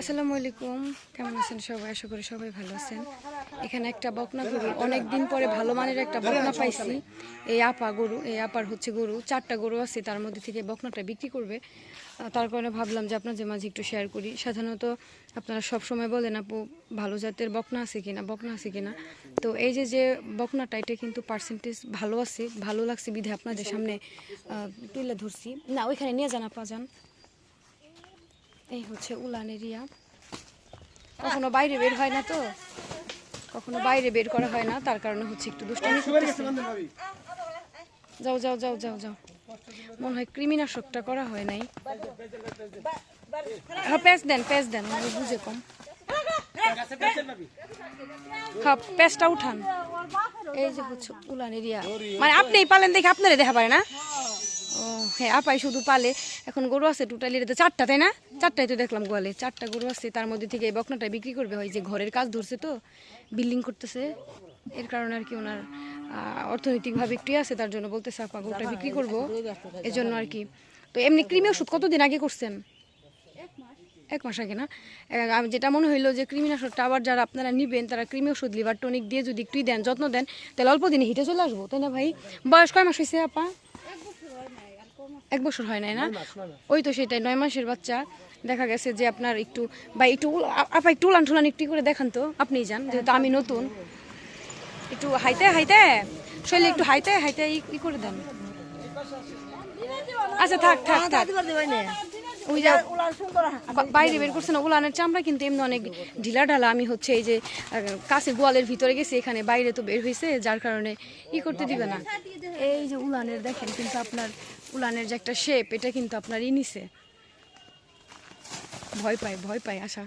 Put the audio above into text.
আসসালামু আলাইকুম। কেমন আছেন সবাই? আশা করি সবাই ভালো আছেন। এখানে একটা বকনা গরু অনেক দিন পরে ভালো মানের একটা বকনা পাইছি। এই আপা গরু, এই আপার হচ্ছে গরু। চারটা গরু আছে, তার মধ্যে থেকে বকনাটা বিক্রি করবে। তার কারণে ভাবলাম যে আপনাদের মাঝে একটু শেয়ার করি। সাধারণত আপনারা সব সময় বলেন, আপু, ভালো জাতের বকনা আছে কিনা? বকনা আছে কিনা? তো এই যে যে বকনাটা, এটা কিন্তু পার্সেন্টেজ ভালো আছে। ভালো লাগছে বিধে আপনাদের সামনে তুলে ধরছি। না, ওইখানে নিয়ে যান আপা, যান। এই হচ্ছে উলান এরিয়া কখনো বাইরে বের হয় না তো। কখনো বাইরে বের করা হয় না তার কারণে হচ্ছে একটু দুষ্টামি করতেছে। যাও যাও যাও যাও যাও। মনে হয় কৃমিনাশকটা করা হয় নাই। হ্যাঁ প্যাচ দেন প্যাচ দেন আমি বুঝে কম। হ্যাঁ প্যাচটা উঠান। এই যে হচ্ছে উলান এরিয়া মানে আপনিই পালেন দেখে আপনারা দেখা পারে না? ও হ্যাঁ আপাই শুধু পালে। এখন গরু আছে টোটালি এটা তো চারটা তাই না? চারটাই তো দেখলাম গোয়ালে, চারটা গরু আছে, তার মধ্যে থেকে এই বকনাটা বিক্রি করবে। হয় যে ঘরের কাজ ধরছে তো বিল্ডিং করতেছে। এর কারণে আর কি ওনার অর্থনৈতিকভাবে একটু আছে, তার জন্য বলতেছে, আপা, গরুটা বিক্রি করব। এজন্য আর কি। তো এমনি কৃমি ওষুধ কতদিন আগে করছেন? এক মাস আগে না? যেটা মনে হইল যে কৃমিনাশকটা আবার যারা আপনারা নিবেন, তারা কৃমি ওষুধ লিভার টনিক দিয়ে যদি একটুই দেন, যত্ন দেন, তাহলে অল্প দিনে হিটে চলে আসব, তাই না ভাই? বয়স কয় মাস হয়েছে আপা? এক বছর হয় নাই না? ওই তো সেটাই নয় মাসের বাচ্চা। দেখা গেছে যে আপনার একটু বা একটু আপা একটু উলান ঠুলান একটু করে দেখান তো আপনি যান যেহেতু আমি নতুন। একটু হাইতে হাইতে শৈলে একটু হাইতে হাইতে ই করে দেন। আচ্ছা থাক থাক থাক। ওই যা বাইরে বের করছে না উলানের চামড়া কিন্তু এমনি অনেক ঢিলা ঢালা আমি হচ্ছে এই যে কাছে গোয়ালের ভিতরে গেছি এখানে বাইরে তো বের হয়েছে যার কারণে ই করতে দিবে না। এই যে উলানের দেখেন কিন্তু আপনার উলানের যে একটা শেপ এটা কিন্তু আপনার ই নিছে। ভয় পায় ভয় পায় আশা।